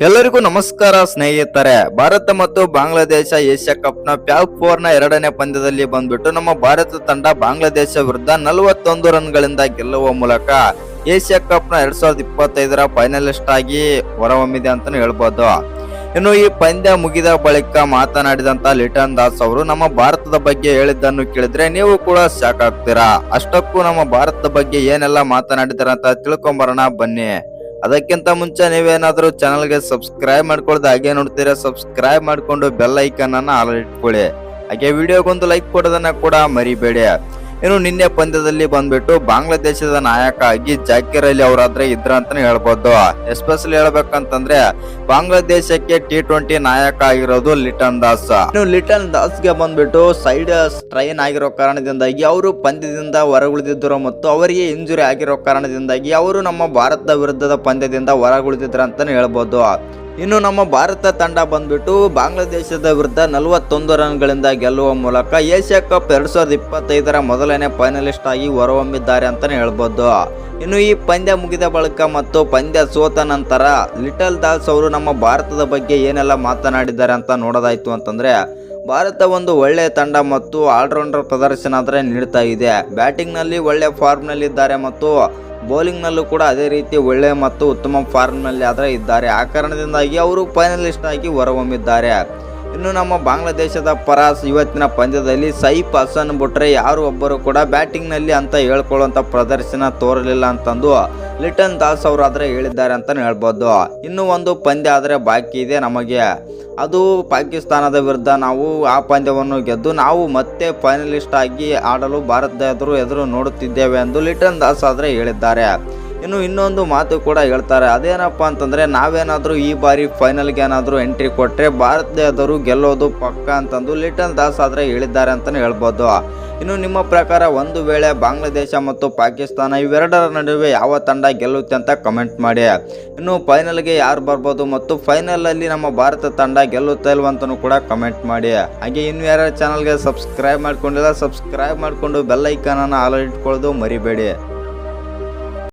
ಎಲ್ಲರಿಗೂ ನಮಸ್ಕಾರ ಸ್ನೇಹಿತರೆ. ಭಾರತ ಮತ್ತು ಬಾಂಗ್ಲಾದೇಶ ಏಷ್ಯಾ ಕಪ್ನ ಪ್ಯಾಕ್ ಫೋರ್ನ ಎರಡನೇ ಪಂದ್ಯದಲ್ಲಿ ಬಂದ್ಬಿಟ್ಟು ನಮ್ಮ ಭಾರತ ತಂಡ ಬಾಂಗ್ಲಾದೇಶ ವಿರುದ್ಧ ನಲವತ್ತೊಂದು ರನ್ ಗಳಿಂದ ಗೆಲ್ಲುವ ಮೂಲಕ ಏಷ್ಯಾ ಕಪ್ನ ಎರಡ್ ಸಾವಿರದ ಇಪ್ಪತ್ತೈದರ ಫೈನಲಿಸ್ಟ್ ಆಗಿ ಹೊರಹೊಮ್ಮಿದೆ ಅಂತಾನೆ ಹೇಳ್ಬೋದು. ಇನ್ನು ಈ ಪಂದ್ಯ ಮುಗಿದ ಬಳಿಕ ಮಾತನಾಡಿದಂತ ಲಿಟನ್ ದಾಸ್ ಅವರು, ನಮ್ಮ ಭಾರತದ ಬಗ್ಗೆ ಹೇಳಿದ್ದನ್ನು ಕೇಳಿದ್ರೆ ನೀವು ಕೂಡ ಶಾಕ್ ಆಗ್ತೀರಾ? ಅಷ್ಟಕ್ಕೂ ನಮ್ಮ ಭಾರತದ ಬಗ್ಗೆ ಏನೆಲ್ಲ ಮಾತನಾಡಿದಾರೆ ಅಂತ ತಿಳ್ಕೊಂಬರೋಣ ಬನ್ನಿ. ಅದಕ್ಕಿಂತ ಮುಂಚೆ ನೀವೇನಾದರೂ ಚಾನಲ್ಗೆ ಸಬ್ಸ್ಕ್ರೈಬ್ ಮಾಡ್ಕೊಳ್ದೆ ಹಾಗೆ ನೋಡ್ತೀರಾ, ಸಬ್ಸ್ಕ್ರೈಬ್ ಮಾಡಿಕೊಂಡು ಬೆಲ್ ಐಕನ್ ಅನ್ನ ಆಲ್ ಇಟ್ಕೊಳ್ಳಿ. ಹಾಗೆ ವಿಡಿಯೋಗೊಂದು ಲೈಕ್ ಕೊಡೋದನ್ನ ಕೂಡ ಮರಿಬೇಡಿ. ಇನ್ನು ನಿನ್ನೆ ಪಂದ್ಯದಲ್ಲಿ ಬಂದ್ಬಿಟ್ಟು ಬಾಂಗ್ಲಾದೇಶದ ನಾಯಕ ಆಗಿ ಜಾಕಿರ್ ಅಲಿ ಅವರಾದ್ರೆ ಇದ್ರ ಅಂತಾನೆ ಹೇಳ್ಬೋದು. ಎಸ್ಪೆಷಲಿ ಹೇಳ್ಬೇಕಂತಂದ್ರೆ ಬಾಂಗ್ಲಾದೇಶಕ್ಕೆ ಟಿ ಟ್ವೆಂಟಿ ನಾಯಕ ಆಗಿರೋದು ಲಿಟನ್ ದಾಸ್ ಇನ್ನು ಲಿಟನ್ ದಾಸ್ಗೆ ಬಂದ್ಬಿಟ್ಟು ಸೈಡ್ ಸ್ಟ್ರೈನ್ ಆಗಿರೋ ಕಾರಣದಿಂದಾಗಿ ಅವರು ಪಂದ್ಯದಿಂದ ಹೊರಗುಳಿದಿದ್ದರು ಮತ್ತು ಅವರಿಗೆ ಇಂಜುರಿ ಆಗಿರೋ ಕಾರಣದಿಂದಾಗಿ ಅವರು ನಮ್ಮ ಭಾರತದ ವಿರುದ್ಧದ ಪಂದ್ಯದಿಂದ ಹೊರಗುಳಿದಿದ್ರು ಅಂತಾನೆ ಹೇಳ್ಬೋದು. ಇನ್ನು ನಮ್ಮ ಭಾರತ ತಂಡ ಬಂದ್ಬಿಟ್ಟು ಬಾಂಗ್ಲಾದೇಶದ ವಿರುದ್ಧ ನಲವತ್ತೊಂದು ರನ್ಗಳಿಂದ ಗೆಲ್ಲುವ ಮೂಲಕ ಏಷ್ಯಾ ಕಪ್ ಎರಡ್ ಸಾವಿರದ ಇಪ್ಪತ್ತೈದರ ಮೊದಲನೇ ಫೈನಲಿಸ್ಟ್ ಆಗಿ ಹೊರಹೊಮ್ಮಿದ್ದಾರೆ ಅಂತಲೇ ಹೇಳ್ಬೋದು. ಇನ್ನು ಈ ಪಂದ್ಯ ಮುಗಿದ ಬಳಿಕ ಮತ್ತು ಪಂದ್ಯ ಸೋತ ನಂತರ ಲಿಟಲ್ ದಾಸ್ ಅವರು ನಮ್ಮ ಭಾರತದ ಬಗ್ಗೆ ಏನೆಲ್ಲ ಮಾತನಾಡಿದ್ದಾರೆ ಅಂತ ನೋಡೋದಾಯ್ತು ಅಂತಂದ್ರೆ ಭಾರತ ಒಂದು ಒಳ್ಳೆಯ ತಂಡ ಮತ್ತು ಆಲ್ರೌಂಡರ್ ಪ್ರದರ್ಶನ ಆದರೆ ನೀಡ್ತಾ ಇದೆ. ಬ್ಯಾಟಿಂಗ್ನಲ್ಲಿ ಒಳ್ಳೆ ಫಾರ್ಮ್ನಲ್ಲಿದ್ದಾರೆ ಮತ್ತು ಬೌಲಿಂಗ್ನಲ್ಲೂ ಕೂಡ ಅದೇ ರೀತಿ ಒಳ್ಳೆ ಮತ್ತು ಉತ್ತಮ ಫಾರ್ಮ್ನಲ್ಲಿ ಆದರೆ ಇದ್ದಾರೆ. ಆ ಕಾರಣದಿಂದಾಗಿ ಅವರು ಫೈನಲಿಸ್ಟ್ ಆಗಿ ಹೊರಹೊಮ್ಮಿದ್ದಾರೆ. ಇನ್ನು ನಮ್ಮ ಬಾಂಗ್ಲಾದೇಶದ ಪರ ಇವತ್ತಿನ ಪಂದ್ಯದಲ್ಲಿ ಸೈಫ್ ಹಸನ್ ಬಿಟ್ರೆ ಯಾರು ಒಬ್ಬರು ಕೂಡ ಬ್ಯಾಟಿಂಗ್ನಲ್ಲಿ ಅಂತ ಹೇಳ್ಕೊಳ್ಳುವಂಥ ಪ್ರದರ್ಶನ ತೋರಲಿಲ್ಲ ಅಂತಂದು ಲಿಟನ್ ದಾಸ್ ಅವರು ಆದರೆ ಹೇಳಿದ್ದಾರೆ ಅಂತಲೇ ಹೇಳ್ಬೋದು. ಇನ್ನೂ ಒಂದು ಪಂದ್ಯ ಆದರೆ ಬಾಕಿ ಇದೆ ನಮಗೆ. ಅದು ಪಾಕಿಸ್ತಾನದ ವಿರುದ್ಧ ನಾವು ಆ ಪಂದ್ಯವನ್ನು ಗೆದ್ದು ನಾವು ಮತ್ತೆ ಫೈನಲಿಸ್ಟ್ ಆಗಿ ಆಡಲು ಭಾರತದ ಎದುರು ಎದುರು ನೋಡುತ್ತಿದ್ದೇವೆ ಎಂದು ಲಿಟನ್ ದಾಸ್ ಆದರೆ ಹೇಳಿದ್ದಾರೆ. ಇನ್ನು ಇನ್ನೊಂದು ಮಾತು ಕೂಡ ಹೇಳ್ತಾರೆ. ಅದೇನಪ್ಪ ಅಂತಂದರೆ, ನಾವೇನಾದರೂ ಈ ಬಾರಿ ಫೈನಲ್ಗೆ ಏನಾದರೂ ಎಂಟ್ರಿ ಕೊಟ್ಟರೆ ಭಾರತದವರು ಗೆಲ್ಲೋದು ಪಕ್ಕ ಅಂತಂದು ಲಿಟನ್ ದಾಸ್ ಆದರೆ ಹೇಳಿದ್ದಾರೆ ಅಂತಲೇ ಹೇಳ್ಬೋದು. ಇನ್ನು ನಿಮ್ಮ ಪ್ರಕಾರ ಒಂದು ವೇಳೆ ಬಾಂಗ್ಲಾದೇಶ ಮತ್ತು ಪಾಕಿಸ್ತಾನ ಇವೆರಡರ ನಡುವೆ ಯಾವ ತಂಡ ಗೆಲ್ಲುತ್ತೆ ಅಂತ ಕಮೆಂಟ್ ಮಾಡಿ. ಇನ್ನು ಫೈನಲ್ಗೆ ಯಾರು ಬರ್ಬೋದು ಮತ್ತು ಫೈನಲಲ್ಲಿ ನಮ್ಮ ಭಾರತ ತಂಡ ಗೆಲ್ಲುತ್ತಾ ಇಲ್ವಂತನೂ ಕೂಡ ಕಮೆಂಟ್ ಮಾಡಿ. ಹಾಗೆ ಇನ್ನು ಯಾರ್ಯಾರು ಚಾನಲ್ಗೆ ಸಬ್ಸ್ಕ್ರೈಬ್ ಮಾಡ್ಕೊಂಡಿಲ್ಲ ಸಬ್ಸ್ಕ್ರೈಬ್ ಮಾಡಿಕೊಂಡು ಬೆಲ್ ಐಕಾನನ್ನು ಆಲ್ ಇಟ್ಕೊಳ್ಳೋದು ಮರಿಬೇಡಿ.